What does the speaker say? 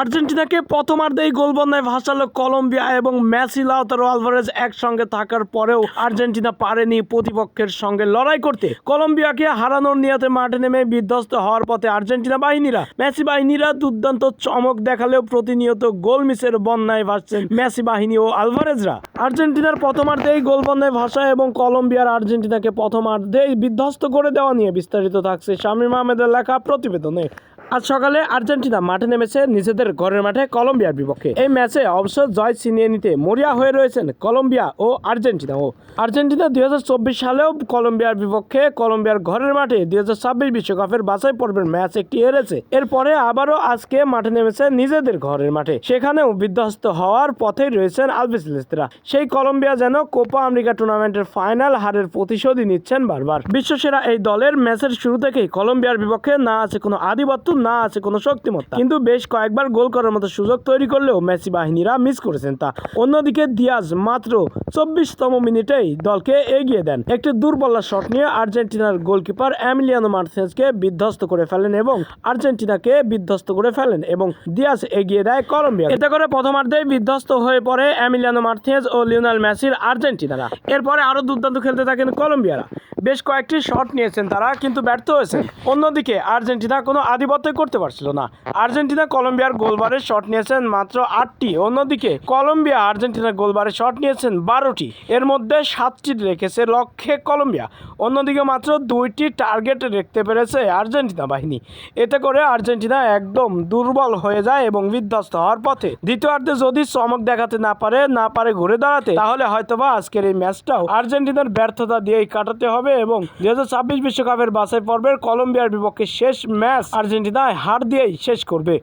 আর্জেন্টিনাকে প্রথমার্ধেই গোলবন্ধায় ভাসালো কলম্বিয়া এবং মেসি লাউতারো আলভারেজ একসঙ্গে থাকার পরেও আর্জেন্টিনা পারেনি প্রতিপক্ষের সঙ্গে লড়াই করতে। কলম্বিয়াকে হারানোর নিয়তে মাঠে নেমে বিধ্বস্ত হওয়ার পথে আর্জেন্টিনা বাহিনীরা মেসি বাহিনীরা দুর্দান্ত চমক দেখালেও প্রতিনিয়ত গোল মিসের বন্যায় ভাসছেন মেসি বাহিনী ও আলভারেজরা। আর্জেন্টিনার প্রথমার্ধেই গোলবন্ধায় ভাসা এবং কলম্বিয়ার আর্জেন্টিনাকে প্রথমার্ধেই বিধ্বস্ত করে দেওয়া নিয়ে বিস্তারিত থাকছে শামীম আহমেদের লেখা প্রতিবেদনে। আজ সকালে আর্জেন্টিনা মাঠে নেমেছে নিজেদের ঘরের মাঠে কলম্বিয়ার বিপক্ষে। এই ম্যাচে অবশ্য জয় ছিনিয়ে নিতে মরিয়া হয়ে রয়েছেন কলম্বিয়া ও আর্জেন্টিনা ও আর্জেন্টিনা দুই হাজার চব্বিশ সালেও কলম্বিয়ার বিপক্ষে কলম্বিয়ার ঘরের মাঠে দুই বিশ্বকাপের বাছাই পর্বের ম্যাচ একটি হেরেছে। এরপরে আবারও আজকে মাঠে নেমেছে নিজেদের ঘরের মাঠে। সেখানেও বিধ্বস্ত হওয়ার পথেই রয়েছেন আলবিসেলেস্তেরা সেই কলম্বিয়া যেন কোপা আমেরিকা টুর্নামেন্টের ফাইনাল হারের প্রতিশোধই নিচ্ছেন বারবার। বিশ্বসেরা এই দলের ম্যাচের শুরু থেকেই কলম্বিয়ার বিপক্ষে না আছে কোনো আধিপত্য না আছে কোনো শক্তিমত্তা। কিন্তু বেশ কয়েকবার গোল করার মতো সুযোগ তৈরি করলেও মেসি বাহিনীরা মিস করেছেন তা। অন্যদিকে দিয়াজ মাত্র চব্বিশতম মিনিটেই দলকে এগিয়ে দেন। একটি দূরবল্লা শট নিয়ে আর্জেন্টিনার গোলকিপার অ্যামিলিয়ানো মার্টিনেজকে বিধ্বস্ত করে ফেলেন এবং আর্জেন্টিনাকে বিধ্বস্ত করে ফেলেন এবং দিয়াজ এগিয়ে দেয় কলম্বিয়া এতে করে প্রথমার্ধেই বিধ্বস্ত হয়ে পড়ে অ্যামিলিয়ানো মার্টিনেজ ও লিওনাল মেসির আর্জেন্টিনারা। এরপরে আরও দুর্দান্ত খেলতে থাকেন কলম্বিয়ারা। বেশ কয়েকটি শট নিয়েছেন তারা, কিন্তু ব্যর্থ হয়েছেন। অন্যদিকে আর্জেন্টিনা কোনো আধিপত্যই করতে পারছিল না। আর্জেন্টিনা কলম্বিয়ার গোলবারের শট নিয়েছেন মাত্র আটটি। অন্যদিকে কলম্বিয়া আর্জেন্টিনার গোলবারের শট নিয়েছেন বারোটি। এর মধ্যে সাতটি রেখেছে লক্ষ্যে কলম্বিয়া। অন্যদিকে মাত্র দুইটি টার্গেট রাখতে পেরেছে আর্জেন্টিনা বাহিনী। এতে করে আর্জেন্টিনা একদম দুর্বল হয়ে যায় এবং বিধ্বস্ত হওয়ার পথে। দ্বিতীয়ার্ধে যদি চমক দেখাতে না পারে না পারে ঘুরে দাঁড়াতে, তাহলে হয়তোবা আজকের এই ম্যাচটাও আর্জেন্টিনার ব্যর্থতা দিয়েই কাটাতে হবে। এবং দুই বিশ্বকাপের বাছাই পর্বের কলম্বিয়ার বিপক্ষে শেষ ম্যাচ আর্জেন্টিনায় হার দিয়েই শেষ করবে।